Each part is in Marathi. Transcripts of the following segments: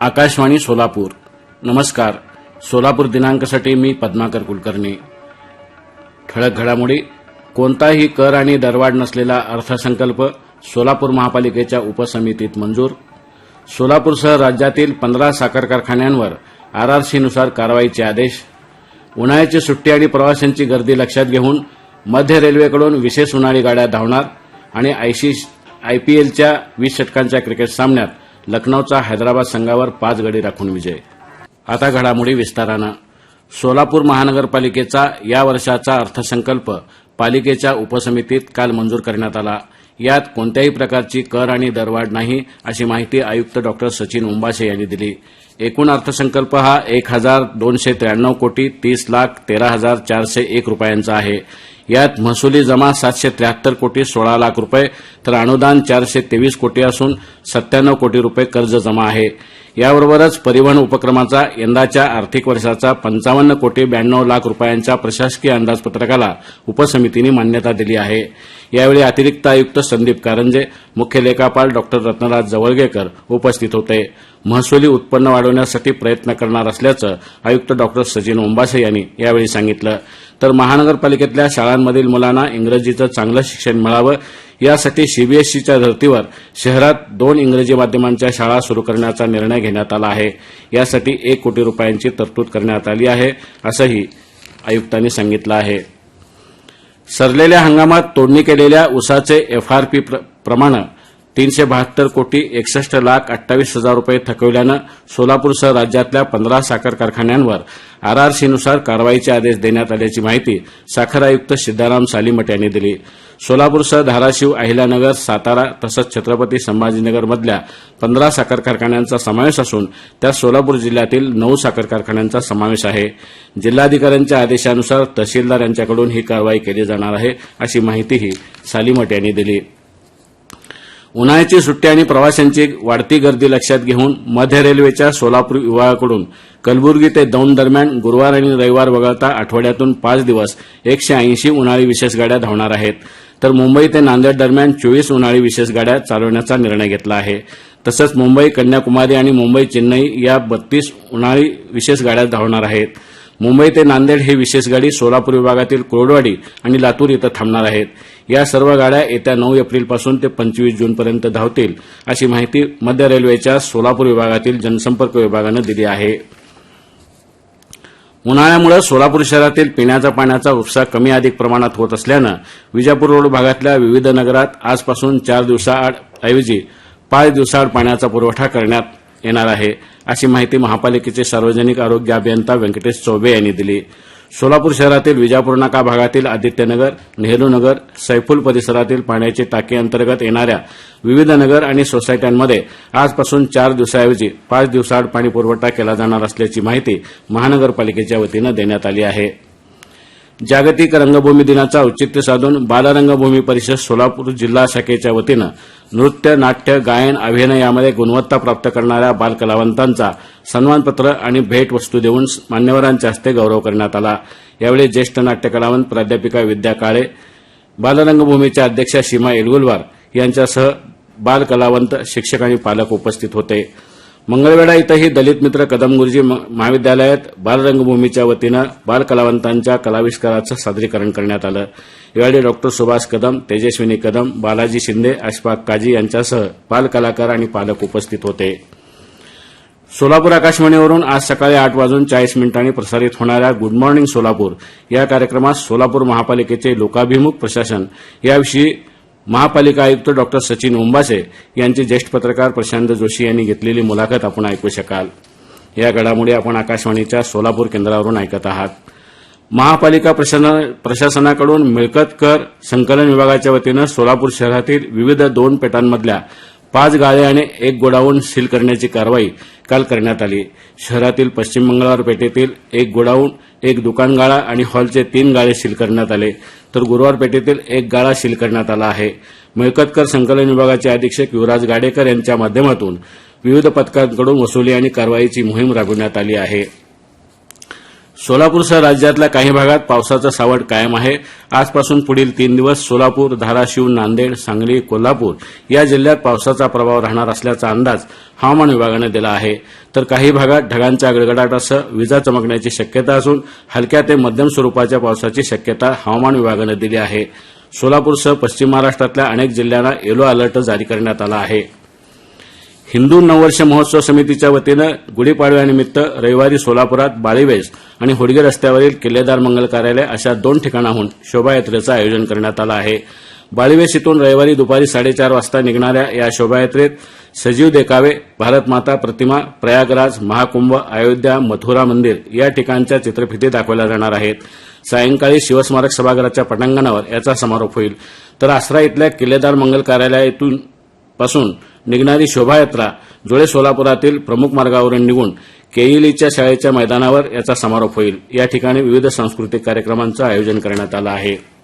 आकाशवाणी सोलापूर. नमस्कार. सोलापूर दिनांकासाठी मी पद्माकर कुलकर्णी. ठळक घडामोडी कोणताही कर आणि दरवाढ नसलेला अर्थसंकल्प सोलापूर महापालिकेच्या उपसमितीत मंजूर. सोलापूरसह राज्यातील पंधरा साखर कारखान्यांवर आरआरसीनुसार कारवाईचे आदेश. उन्हाळ्याची सुट्टी आणि प्रवाशांची गर्दी लक्षात घेऊन मध्य रेल्वेकडून विशेष उन्हाळी गाड्या धावणार आणि आयसी आयपीएलच्या वीस षटकांच्या क्रिकेट सामन्यात लखनौचा हैदराबाद संघावर पाच गडी राखून विजय. आता घडामोडी विस्तारानं. सोलापूर महानगरपालिकेचा या वर्षाचा अर्थसंकल्प पालिकेच्या उपसमितीत काल मंजूर करण्यात आला. यात कोणत्याही प्रकारची कर आणि दरवाढ नाही अशी माहिती आयुक्त डॉक्टर सचिन उंबाशे यांनी दिली. एकूण अर्थसंकल्प हा एक हजार दोनशे त्र्याण्णव कोटी तीस लाख तेरा हजार चारशे एक रुपयांचा आहे. यात महसुली जमा सातशे त्र्याहत्तर कोटी सोळा लाख रुपये तर अनुदान चारशे तेवीस कोटी असून सत्त्याण्णव कोटी रुपये कर्ज जमा आहे. याबरोबरच परिवहन उपक्रमाचा यंदाच्या आर्थिक वर्षाचा पंचावन्न कोटी ब्याण्णव लाख रुपयांच्या प्रशासकीय अंदाजपत्रकाला उपसमितीने मान्यता दिली आहे. यावेळी अतिरिक्त आयुक्त संदीप कारंजे मुख्य लेखापाल डॉक्टर रत्नराज जवळगेकर उपस्थित होते. महसुली उत्पन्न वाढवण्यासाठी प्रयत्न करणार असल्याचं आयुक्त डॉक्टर सचिन ओंबासे यांनी यावेळी सांगितलं. तर महानगरपालिकेतल्या शाळांमधील मुलांना इंग्रजीचं चांगलं शिक्षण मिळावं. यासाठी सीबीएसईच्या धर्तीवर शहरात दोन इंग्रजी माध्यमांच्या शाळा सुरू करण्याचा निर्णय घेण्यात आला आहे. यासाठी एक कोटी रुपयांची तरतूद करण्यात आली आहे असंही आयुक्तांनी सांगितलं आहे. सरलेल्या हंगामात तोडणी केलेल्या उसाचे एफआरपी प्रमाणे तीनशे बहात्तर कोटी एकसष्ट लाख अठ्ठावीस हजार रुपये थकवल्यानं सोलापूरसह राज्यातल्या पंधरा साखर कारखान्यांवर आरआरसीनुसार कारवाईचे आदेश देण्यात आल्याची माहिती साखर आयुक्त सिद्धाराम सालीमठ यांनी दिली. सोलापूरसह धाराशिव अहिल्यानगर सातारा तसंच छत्रपती संभाजीनगरमधल्या पंधरा साखर कारखान्यांचा समावेश असून त्यात सोलापूर जिल्ह्यातील नऊ साखर कारखान्यांचा समावेश आहे. जिल्हाधिकाऱ्यांच्या आदेशानुसार तहसीलदार यांच्याकडून ही कारवाई केली जाणार आहे अशी माहितीही सालीमठ यांनी दिली. उन्हाळ्याची सुट्टी आणि प्रवाशांची वाढती गर्दी लक्षात घेऊन मध्य रेल्वेच्या सोलापूर विभागाकडून कलबुर्गी ते दौंड दरम्यान गुरुवार आणि रविवार वगळता आठवड्यातून पाच दिवस एकशे ऐंशी उन्हाळी विशेष गाड्या धावणार आहेत. तर मुंबई ते नांदेड दरम्यान चोवीस उन्हाळी विशेष गाड्या चालवण्याचा निर्णय घेतला आहे. तसंच मुंबई कन्याकुमारी आणि मुंबई चेन्नई या बत्तीस उन्हाळी विशेष गाड्या धावणार आहेत. मुंबई ते नांदेड ही विशेष गाडी सोलापूर विभागातील कोरडवाडी आणि लातूर इथं थांबणार आहेत. या सर्व गाड्या येत्या नऊ एप्रिलपासून ते पंचवीस जूनपर्यंत धावतील अशी माहिती मध्य रेल्वेच्या सोलापूर विभागातील जनसंपर्क विभागानं दिली आहे. उन्हाळ्यामुळे सोलापूर शहरातील पिण्याच्या पाण्याचा उपसा कमी अधिक प्रमाणात होत असल्यानं विजापूर रोड भागातल्या विविध नगरात आजपासून चार दिवसाआड ऐवजी पाच दिवसाआड पाण्याचा पुरवठा करण्यात येणार आहे. अशी माहिती महापालिकेचे सार्वजनिक आरोग्य अभियंता व्यंकटेश चौबे यांनी दिली. सोलापूर शहरातील विजापूर नाका भागातील आदित्यनगर नेहरू नगर सैफुल परिसरातील पाण्याची टाकी अंतर्गत येणाऱ्या विविध नगर आणि सोसायट्यांमध्ये आजपासून चार दिवसाऐवजी पाच दिवसाआड पाणी पुरवठा केला जाणार असल्याची माहिती महानगरपालिकेच्या वतीनं देण्यात आली आहे. जागतिक रंगभूमी दिनाचा औचित्य साधून बालरंगभूमी परिषद सोलापूर जिल्हा शाखेच्या वतीनं नृत्य नाट्य गायन अभिनय यामध्ये गुणवत्ता प्राप्त करणाऱ्या बालकलावंतांचा सन्मानपत्र आणि भेटवस्तू देऊन मान्यवरांच्या हस्ते गौरव करण्यात आला. यावेळी ज्येष्ठ नाट्यकलावंत प्राध्यापिका विद्या काळे बालरंगभूमीच्या अध्यक्षा सीमा एलगुलवार यांच्यासह बालकलावंत शिक्षक आणि पालक उपस्थित होते. मंगळवेढा इथंही दलित मित्र कदम गुरुजी महाविद्यालयात बालरंगभूमीच्या वतीनं बालकलावंतांच्या कलाविष्काराचं सादरीकरण करण्यात आलं. यावेळी डॉक्टर सुभाष कदम तेजस्विनी कदम बालाजी शिंदे अशफाक काजी यांच्यासह बालकलाकार आणि पालक उपस्थित होते. सोलापूर आकाशवाणीवरून आज सकाळी आठ वाजून चाळीस मिनिटांनी प्रसारित होणाऱ्या गुड मॉर्निंग सोलापूर या कार्यक्रमात सोलापूर महापालिकेचे लोकाभिमुख प्रशासन याविषयी महापालिका आयुक्त डॉक्टर सचिन ओंबासे यांची ज्येष्ठ पत्रकार प्रशांत जोशी यांनी घेतलेली मुलाखत आपण ऐकू शकाल. या घडामोडी आपण आकाशवाणीच्या सोलापूर केंद्रावरून ऐकत आहात. महापालिका प्रशासनाकडून मिळकत कर संकलन विभागाच्या वतीनं सोलापूर शहरातील विविध दोन पेटांमधल्या पाच गाळे आणि एक गोडाऊन सील करण्याची कारवाई काल करण्यात आली. शहरातील पश्चिम मंगळवार पेठेतील एक गोडाऊन एक दुकान गाळा आणि हॉलचे तीन गाळे सील करण्यात आले. तर गुरुवार पेठेतील एक गाळा सील करण्यात आला आहे. मिळकतकर संकलन विभागाचे अधीक्षक युवराज गाडेकर यांच्या माध्यमातून विविध पथकांकडून वसुली आणि कारवाईची मोहीम राबविण्यात आली आहे. सोलापूरसह राज्यातल्या काही भागात पावसाचं सावट कायम आहे. आजपासून पुढील तीन दिवस सोलापूर धाराशिव नांदेड सांगली कोल्हापूर या जिल्ह्यात पावसाचा प्रभाव राहणार असल्याचा अंदाज हवामान विभागानं दिला आहे. तर काही भागात ढगांच्या गडगडाटासह विजा चमकण्याची शक्यता असून हलक्या ते मध्यम स्वरूपाच्या पावसाची शक्यता हवामान विभागानं दिली आहे. सोलापूरसह पश्चिम महाराष्ट्रातल्या अनेक जिल्ह्यांना येलो अलर्ट जारी करण्यात आला आहे. हिंदू नववर्ष महोत्सव समितीच्या वतीनं गुढीपाडव्यानिमित्त रविवारी सोलापुरात बाळीवेस आणि होडगे रस्त्यावरील किल्लेदार मंगल कार्यालय अशा दोन ठिकाणाहून शोभायात्रेचं आयोजन करण्यात आलं आहे. बाळीवेस इथून रविवारी दुपारी साडेचार वाजता निघणाऱ्या या शोभायात्रेत सजीव देखावे भारतमाता प्रतिमा प्रयागराज महाकुंभ अयोध्या मथुरा मंदिर या ठिकाणच्या चित्रफिती दाखवल्या जाणार आहेत. सायंकाळी शिवस्मारक सभागृहाच्या पटांगणावर याचा समारोप होईल. तर आसरा इथल्या किल्लेदार मंगल कार्यालयातून पासून निघणारी शोभायात्रा जुळे सोलापुरातील प्रमुख मार्गावरून निघून केईलीच्या शाळेच्या मैदानावर याचा समारोप होईल. या ठिकाणी विविध सांस्कृतिक कार्यक्रमांचं आयोजन करण्यात आलं आहे.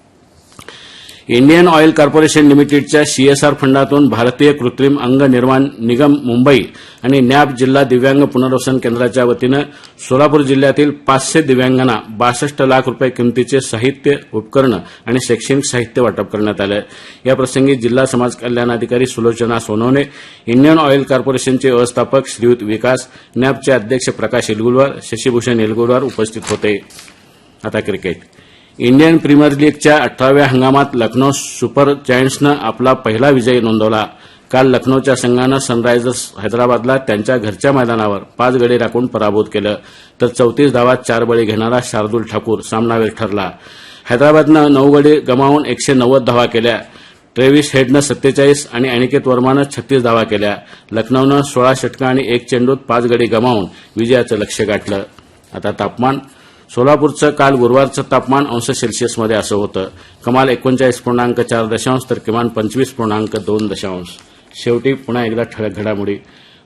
इंडियन ऑइल कॉर्पोरेशन लिमिटेडच्या सीएसआर फंडातून भारतीय कृत्रिम अंग निर्माण निगम मुंबई आणि नॅब जिल्हा दिव्यांग पुनर्वसन केंद्राच्या वतीनं सोलापूर जिल्ह्यातील पाचशे दिव्यांगांना बासष्ट लाख रुपये किमतीचे साहित्य उपकरणं आणि शैक्षणिक साहित्य वाटप करण्यात आलं. याप्रसंगी जिल्हा समाज कल्याण अधिकारी सुलोचना सोनवणे इंडियन ऑइल कॉर्पोरेशनचे व्यवस्थापक श्रीयुत विकास नॅबचे अध्यक्ष प्रकाश एलगुलवार शशीभूषण एलगुलवार उपस्थित होते. आता क्रिकेट. इंडियन प्रीमियर लीगच्या अठराव्या हंगामात लखनौ सुपर जायंट्सनं आपला पहिला विजय नोंदवला. काल लखनौच्या संघानं सनरायझर्स हैदराबादला त्यांच्या घरच्या मैदानावर पाच गडी राखून पराभूत केलं. तर चौतीस धावात चार बळी घेणारा शार्दूल ठाकूर सामनावीर ठरला. हैदराबादनं नऊ गडी गमावून एकशे नव्वद धावा केल्या. ट्रेव्हिस हेडनं सत्तेचाळीस आणि अनिकेत वर्मानं छत्तीस धावा केल्या. लखनौनं सोळा षटकं आणि एक चेंडूत पाच गडी गमावून विजयाचं लक्ष गाठलं. आता तापमान सोलापूरचं काल गुरुवारचं तापमान अंश सेल्सिअसमध्ये असं होतं. कमाल एकोणचाळीस पूर्णांक चार दशांश तर किमान पंचवीस पूर्णांक दोन दशांश. शेवटी पुन्हा एकदा ठळक घडामोडी.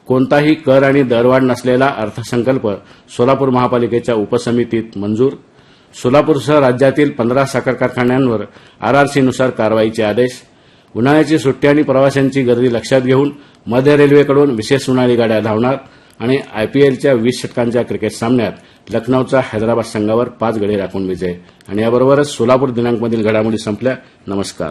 कोणताही कर आणि दरवाढ नसलेला अर्थसंकल्प सोलापूर महापालिकेच्या उपसमितीत मंजूर. सोलापूरसह राज्यातील पंधरा साखर कारखान्यांवर आरआरसीनुसार कारवाईचे आदेश. उन्हाळ्याची सुट्टी आणि प्रवाशांची गर्दी लक्षात घेऊन मध्य रेल्वेकडून विशेष उन्हाळी गाड्या धावणार. आणि आयपीएलच्या वीस षटकांच्या क्रिकेट सामन्यात लखनौचा हैदराबाद संघावर पाच गडी राखून विजय. आणि याबरोबरच सोलापूर दिनांकमधील घडामोडी संपल्या. नमस्कार.